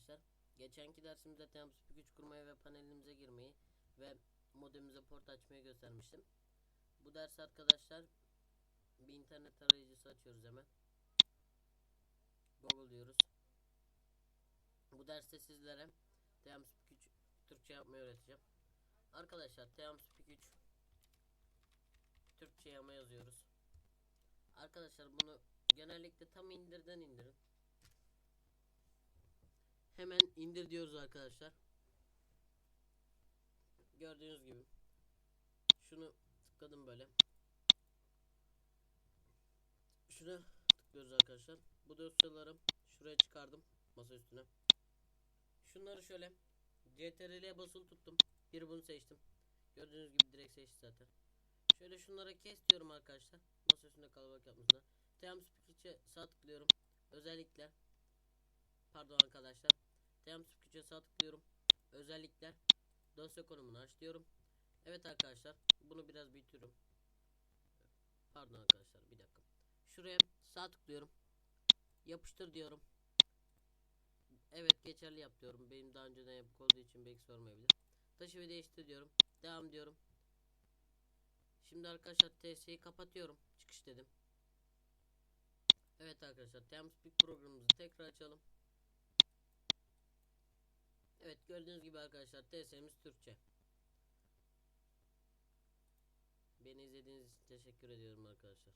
arkadaşlar. Geçenki dersimizde TeamSpeak 3 kurmayı ve panelimize girmeyi ve modemimize port açmayı göstermiştim. Bu ders arkadaşlar bir internet arayıcısı açıyoruz hemen. Google diyoruz. Bu derste sizlere TeamSpeak 3 Türkçe yapmayı öğreteceğim. Arkadaşlar TeamSpeak 3 Türkçe yama yazıyoruz. Arkadaşlar bunu genellikle tam indirden indirin. Hemen indir diyoruz arkadaşlar. Gördüğünüz gibi. Şunu tıkladım böyle. Şuna tıklıyoruz arkadaşlar. Bu dosyaları şuraya çıkardım masa üstüne. Şunları şöyle CTRL'ye basılı tuttum. Bir bunu seçtim. Gördüğünüz gibi direkt seçti zaten. Şöyle şunlara kes diyorum arkadaşlar. Masa üstünde kalabalık yapmasına. TeamSpeak içe sağ tıklıyorum. Özellikler. Pardon arkadaşlar. İçe sağ tıklıyorum. Özellikler. Dosya konumunu aç diyorum. Evet arkadaşlar. Bunu biraz büyütüyorum. Pardon arkadaşlar bir dakika. Şuraya sağ tıklıyorum. Yapıştır diyorum. Evet geçerli yap diyorum. Benim daha önceden yapık olduğu için belki sormayabilir. Taşı ve değiştir diyorum. Devam diyorum. Şimdi arkadaşlar TS'yi kapatıyorum. Çıkış dedim. Evet arkadaşlar TeamSpeak programımızı tekrar açalım. Evet gördüğünüz gibi arkadaşlar TS'miz Türkçe. Beni izlediğiniz için teşekkür ediyorum arkadaşlar.